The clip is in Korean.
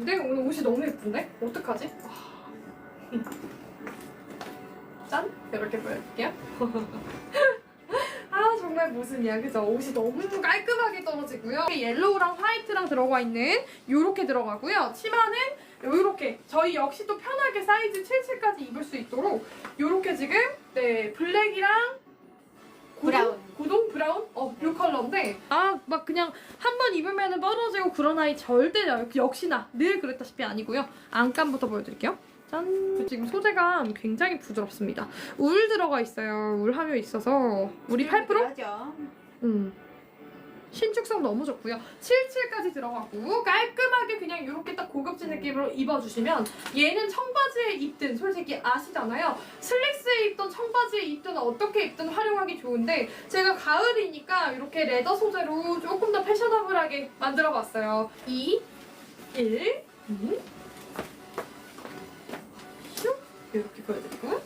근데 오늘 옷이 너무 예쁜데? 어떡하지? 아. 짠! 이렇게 보여줄게요. 아 정말 모순이야 그죠? 옷이 너무 깔끔하게 떨어지고요. 옐로우랑 화이트랑 들어가 있는 요렇게 들어가고요. 치마는 요렇게 저희 역시 또 편하게 사이즈 77까지 입을 수 있도록 요렇게 지금 네 블랙이랑 브라운? 컬러인데 아 막 그냥 한 번 입으면 떨어지고 그런 아이 절대 역- 역시나 늘 그랬다시피 아니고요. 안감부터 보여드릴게요. 짠! 지금 소재감 굉장히 부드럽습니다. 울 들어가 있어요. 울 함유 있어서 울이 8%? 하죠. 음. 신축성 너무 좋고요. 77까지 들어가고 깔끔하게 그냥 이렇게 딱 고급진 느낌으로 입어주시면 얘는 청바지에 입든 솔직히 아시잖아요. 슬랙스에 입던 청바지에 입든 어떻게 입든 활용하기 좋은데 제가 가을이니까 이렇게 레더 소재로 조금 더 패셔너블하게 만들어봤어요. 2, 1, 2, 슉 이렇게 보여드리고